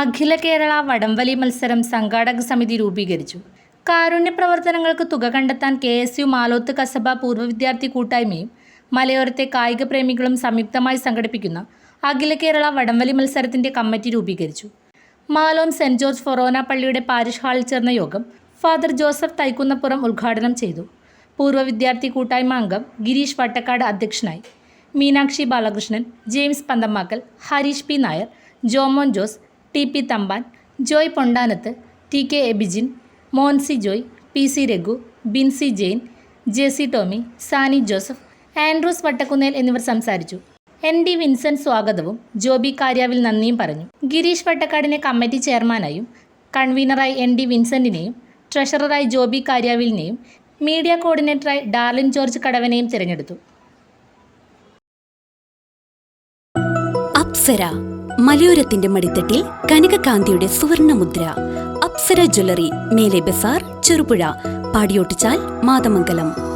അഖില കേരള വടംവലി മത്സരം സംഘാടക സമിതി രൂപീകരിച്ചു. കാരുണ്യ പ്രവർത്തനങ്ങൾക്ക് തുക കണ്ടെത്താൻ K S U Maloth Kasaba പൂർവ വിദ്യാർത്ഥി കൂട്ടായ്മയും മലയോരത്തെ കായിക പ്രേമികളും സംയുക്തമായി സംഘടിപ്പിക്കുന്ന അഖില കേരള വടംവലി മത്സരത്തിന്റെ കമ്മിറ്റി രൂപീകരിച്ചു. മാലോം സെന്റ് ജോർജ് ഫൊറോന പള്ളിയുടെ പാരിഷ് ഹാളിൽ ചേർന്ന യോഗം ഫാദർ ജോസഫ് തൈക്കുന്നപ്പുറം ഉദ്ഘാടനം ചെയ്തു. പൂർവ വിദ്യാർത്ഥി കൂട്ടായ്മ അംഗം ഗിരീഷ് വട്ടക്കാട് അധ്യക്ഷനായി. Meenakshi Balakrishnan James Panthamakkal Harish P. Nair Jomon Jose T. P. Thampan Joy Pondanath T. K. Abijin Moncy Joy P. C. Raghu Binsy Jain J. C. Tomy Sani Joseph Andrews Vattakkunnel എന്നിവർ സംസാരിച്ചു. N. D. Vincent സ്വാഗതവും ജോബി കാര്യാവിൽ നന്ദിയും പറഞ്ഞു. ഗിരീഷ് വട്ടക്കാടിനെ committee ചെയർമാനായും കൺവീനറായി N. D. വിൻസെന്റിനെയും ട്രഷററായി ജോബി കാര്യാവിലിനെയും മീഡിയ കോർഡിനേറ്ററായി ഡാർലിൻ ജോർജ് കടവനെയും തിരഞ്ഞെടുത്തു. അപ്സര മലയോരത്തിന്റെ മടിത്തട്ടിൽ കനകകാന്തിയുടെ സുവർണമുദ്ര. അപ്സര ജ്വല്ലറി മേലെ ബസാർ ചെറുപുഴ. പാടിയോട്ടിച്ചാൽ മാതമംഗലം.